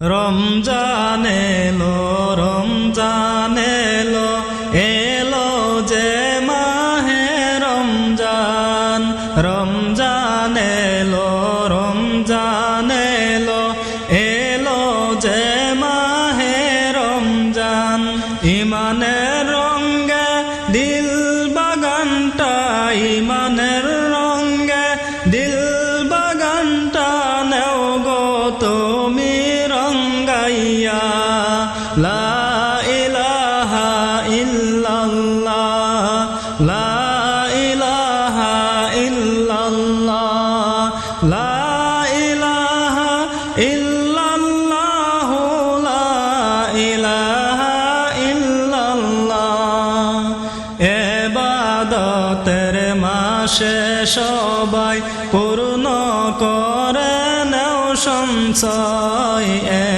রমজান এলো এবাদতের মাসে সবাই পূর্ণ করে নেও সঞ্চয়।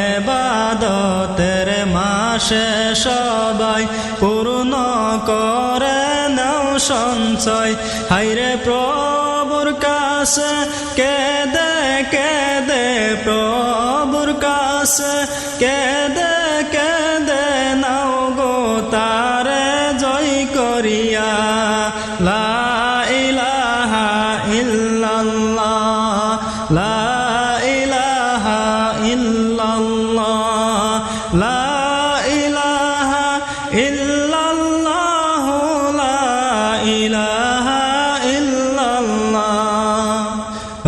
এবাদতের মাসে সবাই পূর্ণ করে নেও সঞ্চয়। হাইরে প্রভুর কাছে কেদে কাছে কেদে কেদে নাও গো তারে জয় করিয়া। লা ইলাহা ইল্লাল্লাহ, লা ইলাহা ইল্লাল্লাহ, লা ইলাহা ইল্লাল্লাহ, লা ইলাহা ইল্লাল্লাহ।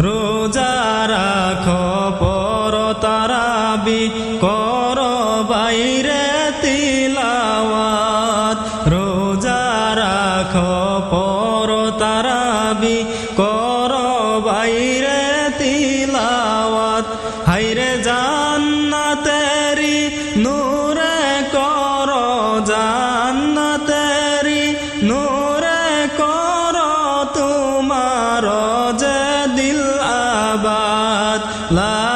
রোজা রাখো তারাবি কর বাইরে তিলাওয়াত, রোজা রাখো, পর তারাবি, কর বাইরে তিলাওয়াত। হাইরে জান্নাতেরি নূরে কর জান্নাতেরি নূরে কর তোমার যে দিল আবাদ। লা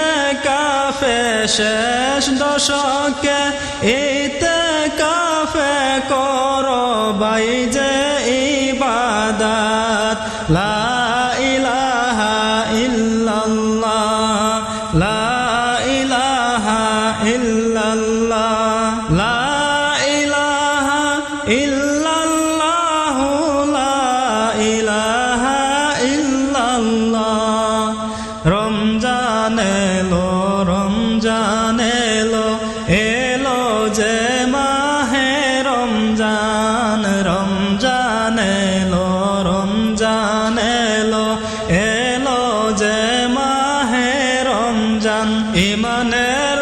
শেষ দশকে এতে কাফে কর বাই যে ইবাদাত। লা যে মাহে রমজান ইমানের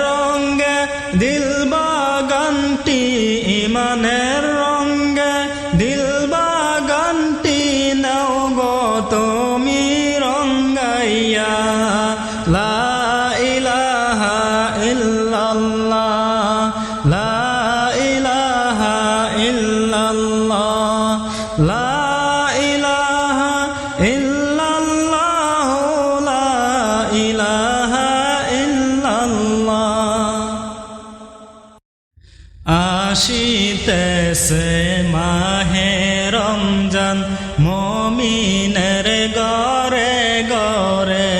আসিতেছে মাহে রমজান মমিনের গরে গরে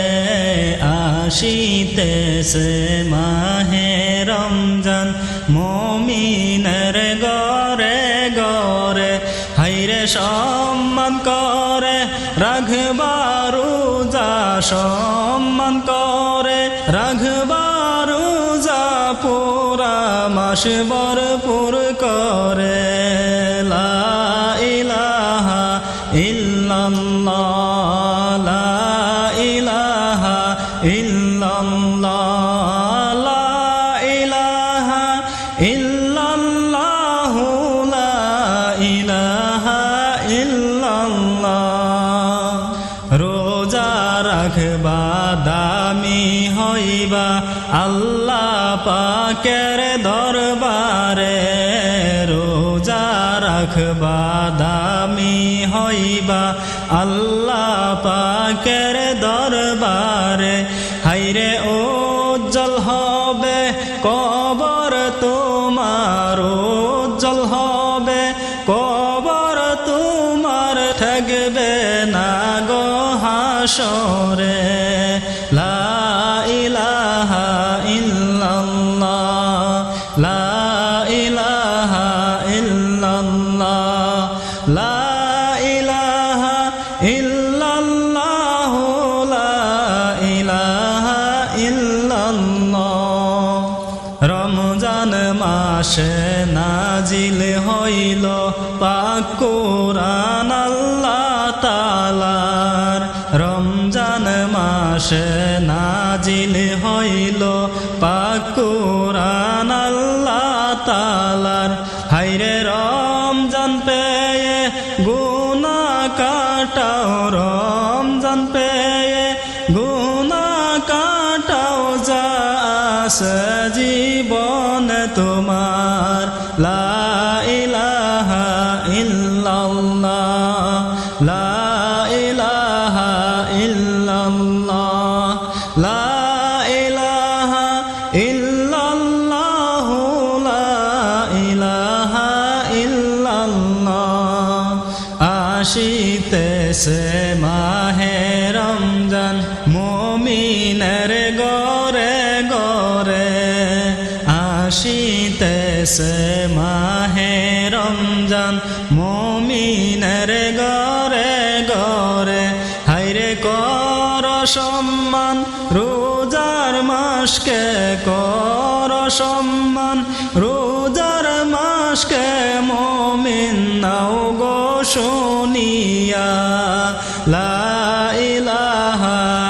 আসিতেছে মাহে রমজান মমিনের গরে গরে হাইরে সম্মান করে রাঘবারু যা সম্মান করে পুরা আকাশ বরপুর করে রোজা রাখবা দা হইবা আল্লাহ পাকের দরবারে রোজা রাখবা, দামি হইবা। আল্লাহ পাকের দরবারে হাইরে উজ্জ্বল হবে কবর তোমার, উজ্জ্বল হবে কবর তোমার। থাকবে না গো হাসরে লা ইল্লাল্লাহ ইল্লাল্লাহ লা ইলাহা মাসে নাজিল হইল পাক কোরআন আল্লাহ। কাটাও রমজান পেয়ে গুনা কাটাও যা জীবন তোমার লা আসিতেছে মাহে রমজান, মমিনের গরে গরে আসিতেছে মাহে রমজান, মমিনের গরে গরে হাইরে কর সম্মান, রোজার মাসকে কর সম্মান, রোজার মাসকে মমিন নাও গো শুনিয়া লা ইলাহা